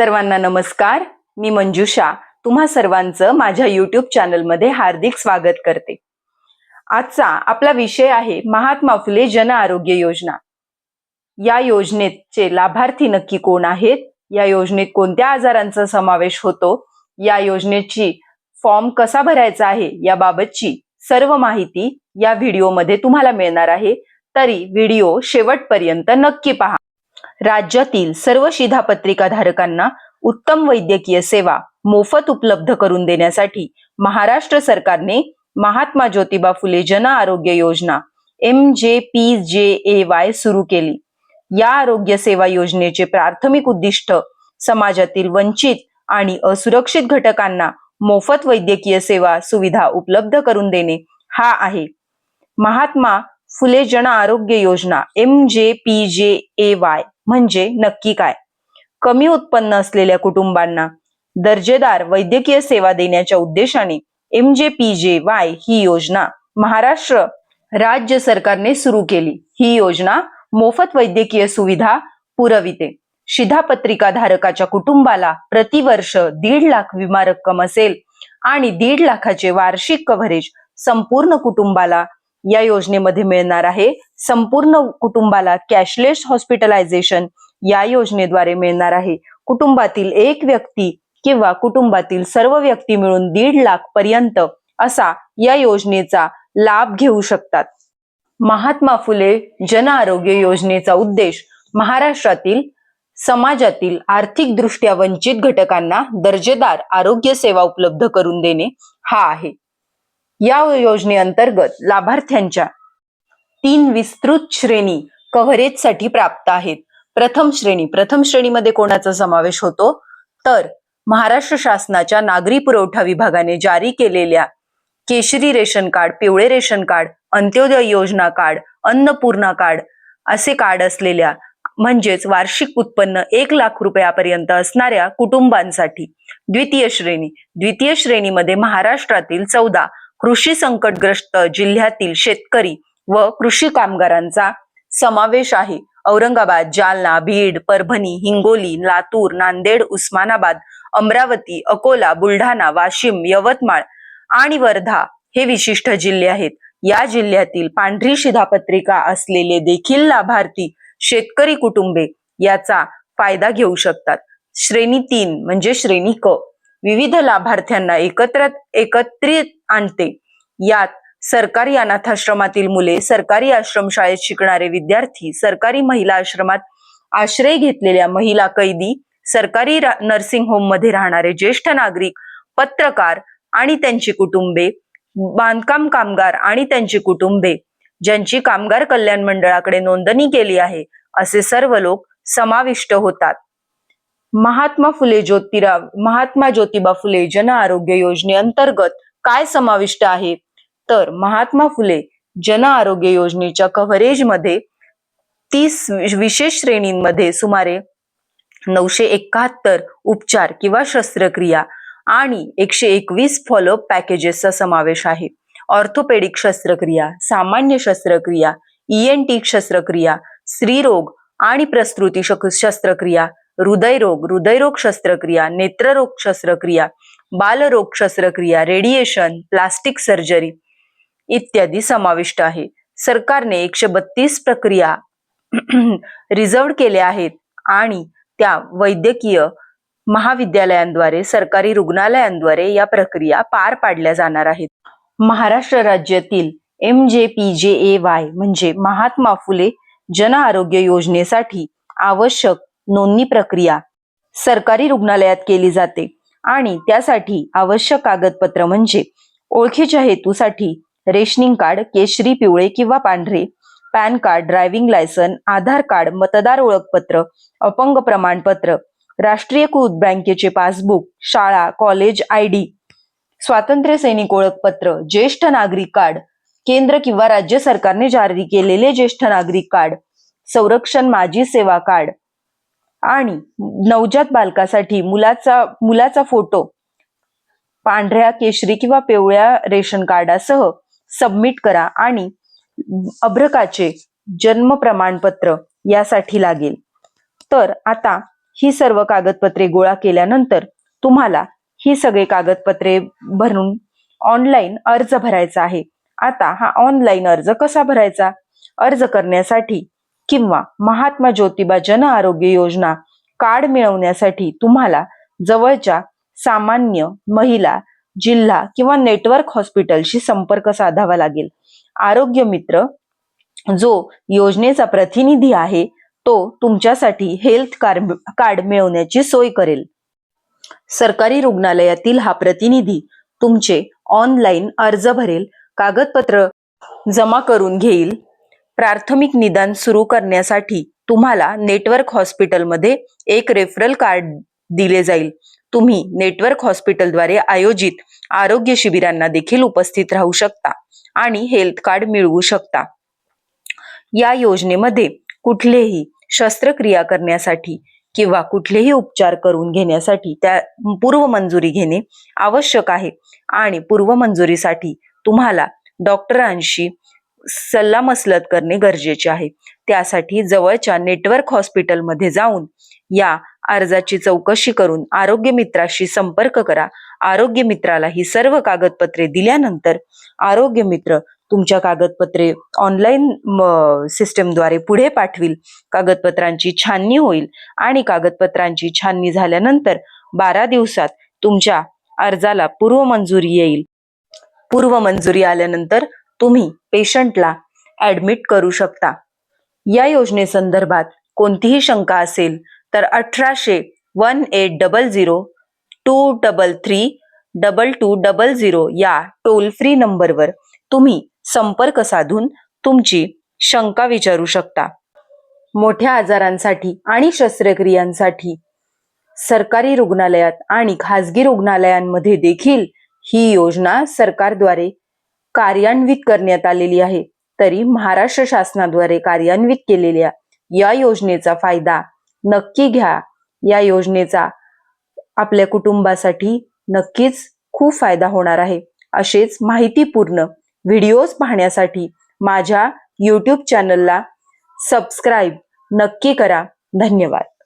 सर्वांना नमस्कार. मी मंजुषा. तुम्हा सर्वांचं माझ्या युट्यूब चॅनलमध्ये हार्दिक स्वागत करते. आजचा आपला विषय आहे महात्मा फुले जन आरोग्य योजना. या योजनेचे लाभार्थी नक्की कोण आहेत? या योजनेत कोणत्या आजारांचा समावेश होतो? या योजनेची फॉर्म कसा भरायचा आहे? याबाबतची सर्व माहिती या व्हिडिओमध्ये तुम्हाला मिळणार आहे. तरी व्हिडिओ शेवटपर्यंत नक्की पहा. राज्यातील सर्व शिधापत्रिका धारकांना उत्तम वैद्यकीय सेवा मोफत उपलब्ध करून देण्यासाठी महाराष्ट्र सरकारने Mahatma Jyotiba Phule Jan Arogya Yojana M J P जे ए वाय सुरू केली. या आरोग्य सेवा योजनेचे प्राथमिक उद्दिष्ट समाजातील वंचित आणि असुरक्षित घटकांना मोफत वैद्यकीय सेवा सुविधा उपलब्ध करून देणे हा आहे. Mahatma Phule Jan Arogya Yojana M J P जे ए वाय म्हणजे नक्की काय? कमी उत्पन्न असलेल्या कुटुंबांना दर्जेदार वैद्यकीय सेवा देण्याच्या उद्देशाने एम जे पी जे वाय ही योजना महाराष्ट्र राज्य सरकारने सुरू केली. ही योजना मोफत वैद्यकीय सुविधा पुरविते. शिधापत्रिका धारकाच्या कुटुंबाला प्रतिवर्ष दीड लाख विमा रक्कम असेल आणि दीड लाखाचे वार्षिक कव्हरेज संपूर्ण कुटुंबाला या योजनेमध्ये मिळणार आहे. संपूर्ण कुटुंबाला कॅशलेस हॉस्पिटलायझेशन या योजनेद्वारे मिळणार आहे. कुटुंबातील एक व्यक्ती किंवा कुटुंबातील सर्व व्यक्ती मिळून दीड लाख पर्यंत असा या योजनेचा लाभ घेऊ शकतात. महात्मा फुले जन आरोग्य योजनेचा उद्देश महाराष्ट्रातील समाजातील आर्थिकदृष्ट्या वंचित घटकांना दर्जेदार आरोग्य सेवा उपलब्ध करून देणे हा आहे. या योजनेअंतर्गत लाभार्थ्यांच्या तीन विस्तृत श्रेणी कव्हरेजसाठी प्राप्त आहेत. प्रथम श्रेणी प्रथम श्रेणीमध्ये कोणाचा समावेश होतो? तर महाराष्ट्र शासनाच्या नागरी पुरवठा विभागाने जारी केलेल्या केशरी रेशन कार्ड पिवळे रेशन कार्ड अंत्योदय योजना कार्ड अन्नपूर्णा कार्ड असे कार्ड असलेल्या म्हणजेच वार्षिक उत्पन्न एक लाख रुपयापर्यंत असणाऱ्या कुटुंबांसाठी द्वितीय श्रेणी. द्वितीय श्रेणीमध्ये महाराष्ट्रातील चौदा कृषी संकटग्रस्त जिल्ह्यातील शेतकरी व कृषी कामगारांचा समावेश आहे. औरंगाबाद जालना बीड परभणी हिंगोली लातूर नांदेड उस्मानाबाद अमरावती अकोला बुलढाणा वाशिम यवतमाळ आणि वर्धा हे विशिष्ट जिल्हे आहेत. या जिल्ह्यातील पांढरी शिधापत्रिका असलेले देखील लाभार्थी शेतकरी कुटुंबे याचा फायदा घेऊ शकतात. श्रेणी तीन म्हणजे श्रेणी क. विविध लाभार्थ्यांना एकत्र एकत्रित आणते. यात सरकारी अनाथाश्रमातील मुले सरकारी आश्रमशाळेत शिकणारे विद्यार्थी सरकारी महिला आश्रमात आश्रय घेतलेल्या महिला कैदी सरकारी नर्सिंग होममध्ये राहणारे ज्येष्ठ नागरिक पत्रकार आणि त्यांची कुटुंबे बांधकाम कामगार आणि त्यांची कुटुंबे ज्यांची कामगार कल्याण मंडळाकडे नोंदणी केली आहे असे सर्व लोक समाविष्ट होतात. महात्मा फुले ज्योतिराव महात्मा ज्योतिबा फुले जन आरोग्य योजनेअंतर्गत काय समाविष्ट आहे? तर महात्मा फुले जन आरोग्य योजनेच्या कव्हरेजमध्ये तीस विशेष श्रेणींमध्ये सुमारे नऊशे एकाहत्तर उपचार किंवा शस्त्रक्रिया आणि एकशे एकवीस फॉलोअप पॅकेजेसचा समावेश आहे. ऑर्थोपेडिक शस्त्रक्रिया सामान्य शस्त्रक्रिया ईएनटी शस्त्रक्रिया स्त्रीरोग आणि प्रस्तुती शस्त्रक्रिया हृदयरोग हृदयरोग शस्त्रक्रिया नेत्ररोग शस्त्रक्रिया बालरोग शस्त्रक्रिया रेडिएशन प्लास्टिक सर्जरी इत्यादी समाविष्ट आहे. सरकारने एकशे बत्तीस प्रक्रिया रिझर्व केल्या आहेत आणि त्या वैद्यकीय महाविद्यालयांद्वारे सरकारी रुग्णालयांद्वारे या प्रक्रिया पार पाडल्या जाणार आहेत. महाराष्ट्र राज्यातील एम जे पी जे ए वाय म्हणजे महात्मा फुले जन आरोग्य योजनेसाठी आवश्यक नोंदणी प्रक्रिया सरकारी रुग्णालयात केली जाते. आणि त्यासाठी आवश्यक कागदपत्र म्हणजे ओळखीच्या हेतूसाठी रेशनिंग कार्ड केशरी पिवळे किंवा पांढरे PAN card driving licence Aadhaar card मतदार ओळखपत्र अपंग प्रमाणपत्र राष्ट्रीयकृत बँकेचे पासबुक शाळा कॉलेज आय डी स्वातंत्र्य सैनिक ओळखपत्र ज्येष्ठ नागरिक कार्ड केंद्र किंवा राज्य सरकारने जारी केलेले ज्येष्ठ नागरिक कार्ड संरक्षण माजी सेवा कार्ड आणि नवजात बालकासाठी मुलाचा मुलाचा फोटो पांढऱ्या केशरी किंवा पिवळ्या रेशन कार्डासह सबमिट करा आणि अभ्रकाचे जन्म प्रमाणपत्र यासाठी लागेल. तर आता ही सर्व कागदपत्रे गोळा केल्यानंतर तुम्हाला ही सगळे कागदपत्रे भरून ऑनलाईन अर्ज भरायचा आहे. आता हा ऑनलाईन अर्ज कसा भरायचा? अर्ज करण्यासाठी किंवा महात्मा ज्योतिबा जन आरोग्य योजना कार्ड मिळवण्यासाठी तुम्हाला जवळच्या सामान्य महिला जिल्हा किंवा नेटवर्क हॉस्पिटलशी संपर्क साधावा लागेल. आरोग्य मित्र जो योजनेचा प्रतिनिधी आहे तो तुमच्यासाठी हेल्थ कार्ड कार्ड मिळवण्याची सोय करेल. सरकारी रुग्णालयातील हा प्रतिनिधी तुमचे ऑनलाईन अर्ज भरेल कागदपत्र जमा करून घेईल प्राथमिक निदान सुरू करण्यासाठी तुम्हाला नेटवर्क हॉस्पिटलमध्ये एक रेफरल कार्ड दिले जाईल. तुम्ही नेटवर्क हॉस्पिटलद्वारे आयोजित आरोग्य शिबिरांना देखील उपस्थित राहू शकता आणि हेल्थ कार्ड मिळवू शकता. या योजनेमध्ये कुठलेही शस्त्रक्रिया करण्यासाठी किंवा कुठलेही उपचार करून घेण्यासाठी त्या पूर्व मंजुरी घेणे आवश्यक आहे आणि पूर्व मंजुरीसाठी तुम्हाला डॉक्टरांशी सल्लामसलत करणे गरजेचे आहे. त्यासाठी जवळच्या नेटवर्क हॉस्पिटलमध्ये जाऊन या अर्जाची चौकशी करून आरोग्य मित्राशी संपर्क करा. आरोग्य मित्राला ही सर्व कागदपत्रे दिल्यानंतर आरोग्य मित्र तुमच्या कागदपत्रे ऑनलाईन सिस्टमद्वारे पुढे पाठविल. कागदपत्रांची छाननी होईल आणि कागदपत्रांची छाननी झाल्यानंतर बारा दिवसात तुमच्या अर्जाला पूर्व मंजुरी येईल. पूर्व मंजुरी आल्यानंतर तुम्ही पेशंटला ऍडमिट करू शकता. या योजनेसंदर्भात कोणतीही शंका असेल तर अठराशे one eight double zero two double three double two double zero या टोल फ्री नंबरवर तुम्ही संपर्क साधून तुमची शंका विचारू शकता. मोठ्या आजारांसाठी आणि शस्त्रक्रियांसाठी सरकारी रुग्णालयात आणि खाजगी रुग्णालयांमध्ये देखील ही योजना सरकारद्वारे कार्यान्वित करण्यात आलेली आहे. तरी महाराष्ट्र शासनाद्वारे कार्यान्वित केलेल्या या योजनेचा फायदा नक्की घ्या. या योजनेचा आपल्या कुटुंबासाठी नक्कीच खूप फायदा होणार आहे. असेच माहितीपूर्ण व्हिडिओज पाहण्यासाठी माझ्या यूट्यूब चॅनलला सबस्क्राईब नक्की करा. धन्यवाद.